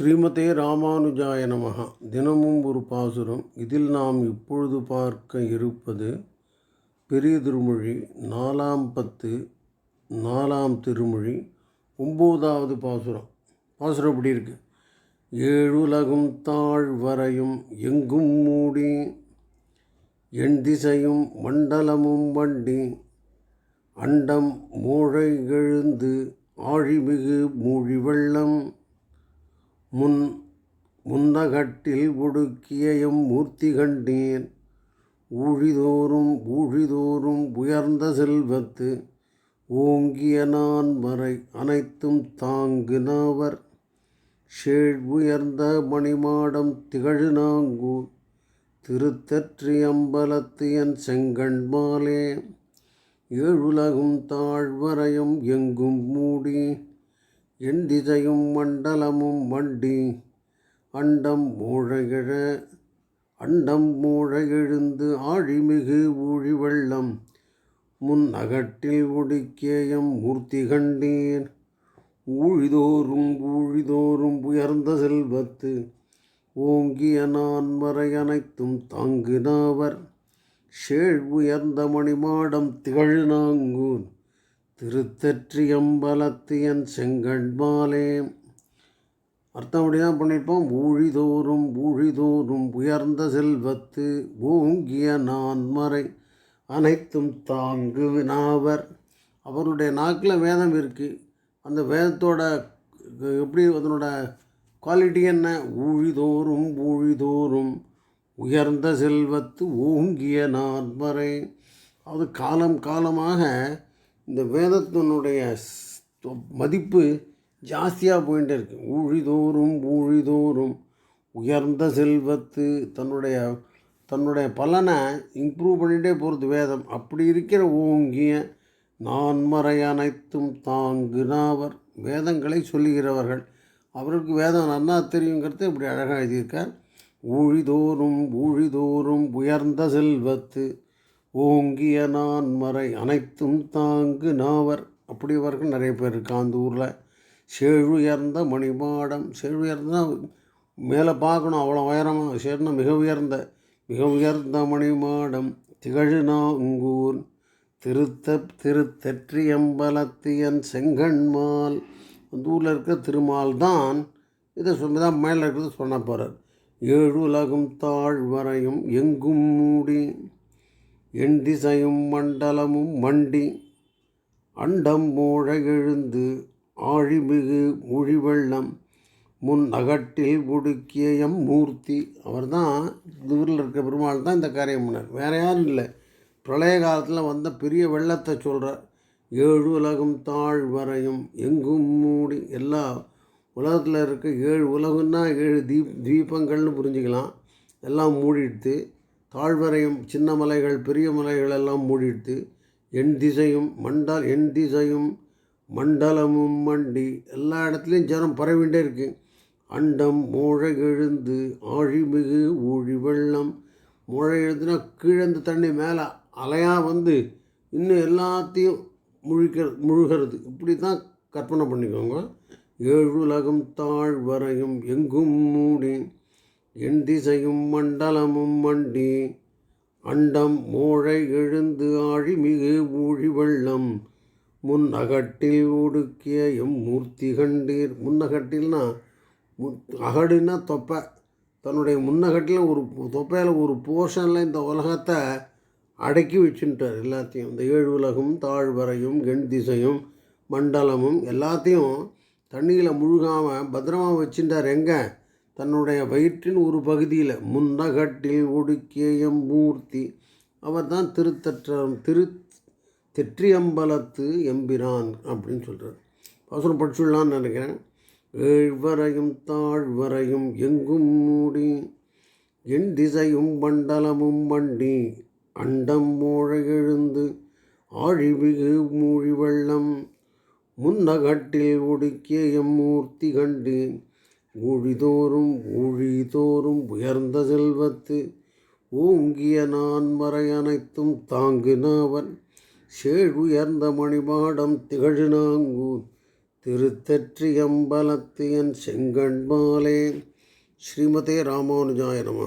ஸ்ரீமதே ராமானுஜாய நமகா தினமும் ஒரு பாசுரம். இதில் நாம் இப்பொழுது பார்க்க இருப்பது பெரிய திருமொழி நாலாம் பத்து நாலாம் திருமொழி ஒம்போதாவது பாசுரம். பாசுரம் இப்படி இருக்கு? ஏழுலகும் தாழ்வரையும் எங்கும் மூடி எண் திசையும் மண்டலமும் வண்டி அண்டம் மூழை எழுந்து ஆழிமிகு மூழி வெள்ளம் முன் முன்னகட்டில் ஒடுக்கிய எம் மூர்த்தி கண்டேன். ஊழிதோறும் ஊழிதோறும் உயர்ந்த செல்வத்து ஓங்கிய நான் மறை அனைத்தும் தாங்கு ஷேழ் உயர்ந்த மணிமாடம் திகழு நாங்கூர் திருத்தற்றி அம்பலத்து என் செங்கண் மாலே. ஏழுலகும் தாழ்வரையும் எங்கும் மூடி என் திசையும் மண்டலமும் வண்டி அண்டம் மூழகிழ அண்டம் மூழ எழுந்து ஆழிமிகு ஊழி வெள்ளம் முன் அகட்டில் ஒடுக்கேயம் மூர்த்தி கண்டீர் ஊழிதோறும் ஊழிதோறும் உயர்ந்த செல்வத்து ஓங்கிய நான் வரை அனைத்தும் தாங்குனாவர். ஷேழ் உயர்ந்த மணிமாடம் திகழ் நாங்கூன் திருத்தற்றியம்பலத்தியன் செங்கண்மாலே. செங்கண் மாலே அர்த்தம் பண்ணியிருப்போம் ஊழிதோறும் ஊழிதோறும் உயர்ந்த செல்வத்து ஓங்கிய நான்மறை அனைத்தும் தாங்கு நாவர் அவருடைய நாக்கில் வேதம் இருக்குது அந்த வேதத்தோட எப்படி அதனோட குவாலிட்டி என்ன? ஊழிதோறும் ஊழிதோறும் உயர்ந்த செல்வத்து ஓங்கிய நான்மறை. அது காலம் காலமாக இந்த வேதத்தினுடைய மதிப்பு ஜாஸ்தியாக போயிட்டே இருக்கு. ஊழிதோறும் ஊழிதோறும் உயர்ந்த செல்வத்து தன்னுடைய தன்னுடைய பலனை இம்ப்ரூவ் பண்ணிகிட்டே போகிறது வேதம். அப்படி இருக்கிற ஓங்கிய நான்மறை அனைத்தும் தாங்குனாவர் வேதங்களை சொல்லுகிறவர்கள். அவருக்கு வேதம் நன்னா தெரியுங்கிறத இப்படி அழகாக எழுதியிருக்கார். ஊழிதோறும் ஊழிதோறும் உயர்ந்த செல்வத்து ஓங்கிய நான் மறை அனைத்தும் தாங்கு நாவர். அப்படியவர்கள் நிறைய பேர் இருக்கா அந்த ஊரில். செழுயர்ந்த மணிமாடம். செழுயர்ந்தா மேலே பார்க்கணும் அவ்வளோ உயரமாக சேர்னா மிக உயர்ந்த. மிக உயர்ந்த மணிமாடம் திகழு நாங்கூர். திருத்த திருத்தெற்றியம்பலத்தியன் செங்கண்மால் அந்த ஊரில் இருக்க திருமால் தான் இதை சொல்லி தான் மேலே இருக்கிறது சொன்ன போகிறார் ஏழு உலகம் தாழ்வரையும் எங்கும் மூடி. எண்டிசையும் மண்டலமும் மண்டி அண்டம் மூழ எழுந்து ஆழிமிகு மொழி வெள்ளம் முன் அகட்டில் ஒடுக்கிய எம் மூர்த்தி. அவர் தான் ஊரில் இருக்க பெருமாள் தான் இந்த காரியம் பண்ணார் வேற யாரும் இல்லை. பிரளய காலத்தில் வந்த பெரிய வெள்ளத்தை சொல்கிறார் ஏழு உலகம் தாழ்வரையும் எங்கும் மூடி. எல்லா உலகத்தில் இருக்க ஏழு உலகம்னா ஏழு தீப் தீபங்கள்னு புரிஞ்சுக்கலாம். எல்லாம் மூடிடுத்து தாழ்வரையும் சின்ன மலைகள் பெரிய மலைகள் எல்லாம் மூடிட்டு என் திசையும் மண்டல் என் திசையும் மண்டலமும் மண்டி எல்லா இடத்துலையும் ஜனம் பரவிண்டே இருக்கு. அண்டம் மூழை எழுந்து ஆழிமிகு ஊழி வெள்ளம். மூழை எழுந்துனா கீழந்து தண்ணி மேலே அலையாக வந்து இன்னும் எல்லாத்தையும் முழிக்கிற முழுகிறது. இப்படி தான் கற்பனை பண்ணிக்கோங்க. ஏழு உலகம் தாழ்வரையும் எங்கும் மூடி என் திசையும் மண்டலமும் மண்டி அண்டம் மூழை எழுந்து ஆழிமிகு ஊழி வெள்ளம். முன் அகட்டில் ஒடுக்கிய எம் மூர்த்தி கண்டீர். முன்னகட்டில்னா மு- அகடுன்னா தொப்பை. தன்னுடைய முன்னகட்டில் ஒரு தொப்பையில் ஒரு போர்ஷனில் இந்த உலகத்தை அடக்கி வச்சுட்டார் எல்லாத்தையும். இந்த ஏழு உலகம் தாழ்வரையும் கெண் திசையும் மண்டலமும் எல்லாத்தையும் தண்ணியில் முழுகாமல் பத்திரமா வச்சுட்டார். எங்கே? தன்னுடைய வயிற்றின் ஒரு பகுதியில் முன்னகட்டில் ஒடுக்கிய எம் மூர்த்தி அவர் தான் திருத்தற்றம் திரு தெற்றியம்பலத்து எம்பிரான் அப்படின்னு சொல்கிறார் அவசரம் படிச்சுடலான்னு நினைக்கிறேன். ஏழ்வரையும் தாழ்வரையும் எங்கும் மூடி என் திசையும் மண்டலமும் மண்டி அண்டம் மூழ எழுந்து ஆழிமிகு மூழி வெள்ளம் முன்னகட்டில் ஒடுக்கிய எம்மூர்த்தி கண்டேன் ஊழிதோறும் ஊழிதோறும் உயர்ந்த செல்வத்து ஓங்கிய நான் மறை அனைத்தும் தாங்குனாவன் சேழ் உயர்ந்த மணிமாடம் திகழு திருத்தற்றியம்பலத்து என் செங்கண்பாலே ஸ்ரீமதே ராமானுஜாய நம.